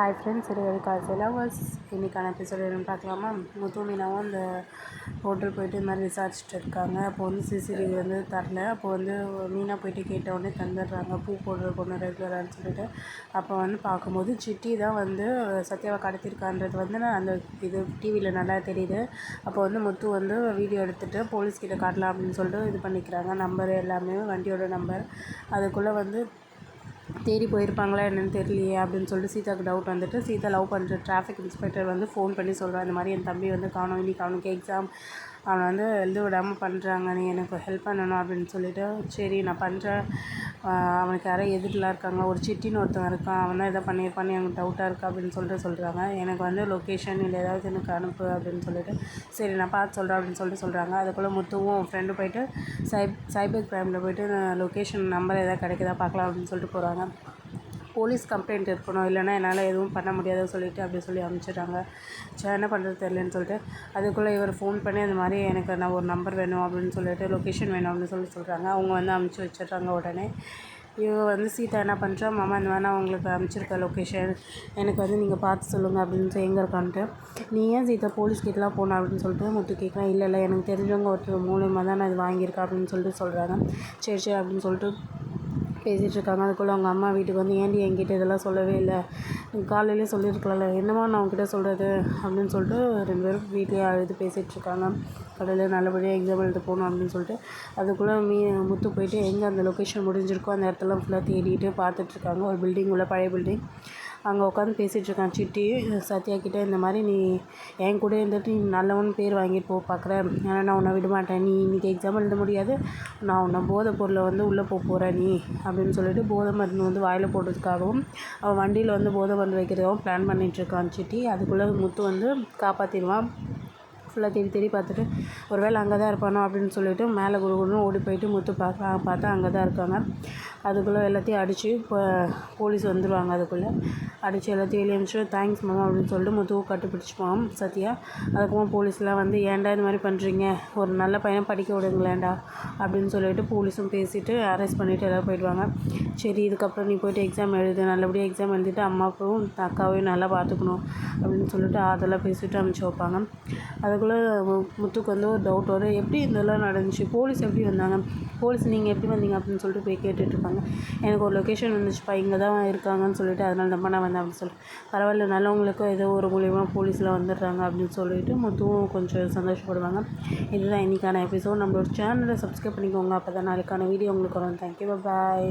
Hi friends இது காசு lovers இன்றைக்கான எபிசோடு என்னென்னு பார்க்கலாமா? முத்து மீனாவும் அந்த ஹோட்டல் போயிட்டு இந்த மாதிரி விசாரிச்சுட்டு இருக்காங்க. அப்போ வந்து சிசிடிவி வந்து தரல. அப்போ வந்து மீனா போயிட்டு கேட்ட உடனே தந்துடுறாங்க. பூ போடுற பொண்ணு ரெகுலரான்னு சொல்லிட்டு. அப்போ வந்து பார்க்கும்போது சிட்டி தான் வந்து சத்யாவை கடத்திருக்கான்றது வந்து நான் அந்த இது டிவியில் நல்லா தெரியுது. அப்போ வந்து முத்து வந்து வீடியோ எடுத்துகிட்டு போலீஸ்கிட்ட காட்டலாம் அப்படின்னு சொல்லிட்டு இது பண்ணிக்கிறாங்க. நம்பர் எல்லாமே வண்டியோட நம்பர் அதுக்குள்ளே வந்து தேடி போயிருப்பாங்களா என்னென்னு தெரியலையே அப்படின்னு சொல்லிட்டு சீதாவுக்கு டவுட் வந்துட்டு சீதா லவ் பண்ணுற டிராஃபிக் இன்ஸ்பெக்டர் வந்து ஃபோன் பண்ணி சொல்கிறான் இந்த மாதிரி என் தம்பி வந்து காணும் இன்னைக்கு அவனுக்கு எக்ஸாம் அவனை வந்து எழுத விடாமல் பண்ணுறாங்க நீ எனக்கு ஹெல்ப் பண்ணணும் அப்படின்னு சொல்லிவிட்டு சரி நான் பண்ணுறேன் அவனுக்கு யாரோ எதிரிலாம் இருக்காங்க ஒரு சிட்டின்னு ஒருத்தன் இருக்கான். அவன் தான் எதாவது பண்ணியிருப்பான்னு எனக்கு டவுட்டாக இருக்குது அப்படின்னு சொல்லிட்டு சொல்கிறாங்க எனக்கு வந்து லொக்கேஷன் இல்லை ஏதாவது எனக்கு அனுப்பு அப்படின்னு சொல்லிட்டு. சரி நான் பார்த்து சொல்கிறேன் அப்படின்னு சொல்லிட்டு சொல்கிறாங்க அதுக்குள்ளே முத்துவும் ஃப்ரெண்டு போயிட்டு சைப் சைபர் கிரைமில் போயிட்டு லொக்கேஷன் நம்பர் எதாவது கிடைக்குதா பார்க்கலாம் அப்படின்னு சொல்லிட்டு போகிறாங்க போலீஸ் கம்ப்ளைண்ட் இருக்கணும் இல்லைனா என்னால் எதுவும் பண்ண முடியாதுன்னு சொல்லிவிட்டு அப்படி சொல்லி அனுப்பிச்சிட்டாங்க. சரி என்ன பண்ணுறது தெரியலன்னு சொல்லிட்டு அதுக்குள்ளே இவர் ஃபோன் பண்ணி அந்த மாதிரி எனக்கு நான் ஒரு நம்பர் வேணும் அப்படின்னு சொல்லிட்டு லொக்கேஷன் வேணும் அப்படின்னு சொல்லி சொல்கிறாங்க அவங்க வந்து அனுப்பிச்சி வச்சிடுறாங்க உடனே. இவங்க வந்து சீதா என்ன பண்ணுறா மாமா இந்த மாதிரி நான் உங்களுக்கு அனுப்பிச்சிருக்க லொக்கேஷன் எனக்கு வந்து நீங்கள் பார்த்து சொல்லுங்கள் அப்படின்னு எங்கே இருக்கான்ட்டு. நீ ஏன் சீதா போலீஸ் கிட்டலாம் போன அப்படின்னு சொல்லிட்டு முத்து கேட்குறேன் இல்லை இல்லை எனக்கு தெரிஞ்சவங்க ஒருத்தர் மூலியமாக தான் நான் இது வாங்கியிருக்கேன் அப்படின்னு சொல்லிட்டு சொல்கிறாங்க சரி சரி அப்படின்னு சொல்லிட்டு பேசிகிட்ருக்காங்க. அதுக்குள்ளே அவங்க அம்மா வீட்டுக்கு வந்து ஏன்டி என்கிட்ட இதெல்லாம் சொல்லவே இல்லை? காலையிலே சொல்லியிருக்கலாம்ல. என்னம்மா நான் உங்ககிட்ட சொல்கிறது அப்படின்னு சொல்லிட்டு ரெண்டு பேரும் வீட்லேயே அழுது பேசிகிட்ருக்காங்க. கடையில் நல்லபடியாக எக்ஸாம் எழுத போகணும் அப்படின்னு சொல்லிட்டு அதுக்குள்ளே மீ முத்து போயிட்டு எங்கே அந்த லொக்கேஷன் முடிஞ்சிருக்கோ? அந்த இடத்துல ஃபுல்லாக தேடிட்டு பார்த்துட்ருக்காங்க. ஒரு பில்டிங் உள்ள பழைய பில்டிங் அங்கே உட்காந்து பேசிகிட்ருக்கான் சிட்டி சத்யா கிட்டே இந்த மாதிரி நீ என் கூட இருந்துட்டு நீ நல்லவன் பேர் வாங்கிட்டு போக பார்க்குற ஆனால் நான் உன்னை விடமாட்டேன் நீ இன்றைக்கி எக்ஸாம் எழுத முடியாது. நான் உன்னை போதை பொருளை வந்து உள்ளே போக போகிறேன் நீ அப்படின்னு சொல்லிட்டு போதை மருந்து வந்து வாயில் போடுறதுக்காகவும் அவன் வண்டியில் வந்து போதை மருந்து வைக்கிறதாகவும் பிளான் பண்ணிகிட்ருக்கான் சிட்டி. அதுக்குள்ளே முத்து வந்து காப்பாற்றிடுவான் ஃபுல்லாக தேடி தேடி பார்த்துட்டு ஒரு வேளை அங்கே தான் இருப்பானோ? அப்படின்னு சொல்லிட்டு மேலே குடுகுடுன்னு ஓடி போயிட்டு முத்து பார்க்கலாம் பார்த்தா அங்கே தான் இருக்காங்க. அதுக்குள்ளே எல்லாத்தையும் அடித்து இப்போ போலீஸ் வந்துடுவாங்க அதுக்குள்ளே. அடித்து எல்லாத்தையும் வெளியே அனுப்பிச்சு தேங்க்ஸ் மாமா அப்படின்னு சொல்லிட்டு முத்துவை கட்டுப்பிடிச்சிப்போம் சத்யா. அதுக்கப்புறம் போலீஸ்லாம் வந்து ஏன்டா இது மாதிரி பண்ணுறீங்க ஒரு நல்ல பையனை படிக்க விடுங்களேன்டா அப்படின்னு சொல்லிட்டு போலீஸும் பேசிவிட்டு அரெஸ்ட் பண்ணிவிட்டு எல்லோரும் போயிடுவாங்க. சரி இதுக்கப்புறம் நீ போய்ட்டு எக்ஸாம் எழுது. நல்லபடியாக எக்ஸாம் எழுதிட்டு அம்மாவும் அக்காவையும் நல்லா பார்த்துக்கணும் அப்படின்னு சொல்லிட்டு அதெல்லாம் பேசிவிட்டு அனுப்பிச்சி வைப்பாங்க. அதுக்குள்ளே முத்துக்கு வந்து ஒரு டவுட் வரும். எப்படி இதெல்லாம் நடந்துச்சு? போலீஸ் எப்படி வந்தாங்க? போலீஸ் நீங்கள் எப்படி வந்தீங்க? அப்படின்னு சொல்லிட்டு போய் கேட்டுட்ருப்பாங்க இருக்காங்க எனக்கு ஒரு லொக்கேஷன் வந்துச்சுப்பா இங்கே தான் இருக்காங்கன்னு சொல்லிட்டு அதனால தான் நான் வந்தேன் அப்படின்னு சொல்லிட்டு. பரவாயில்ல நல்லவங்களுக்கும் ஏதோ ஒரு மூலியமாக போலீஸில் வந்துடுறாங்க அப்படின்னு சொல்லிட்டு முத்துவும் கொஞ்சம் சந்தோஷப்படுவாங்க. இதுதான் இன்றைக்கான எபிசோட் நம்மளோட சேனலை சப்ஸ்கிரைப் பண்ணிக்கோங்க. அப்போ தான் நாளைக்கான வீடியோ உங்களுக்கு வரும். Thank you bye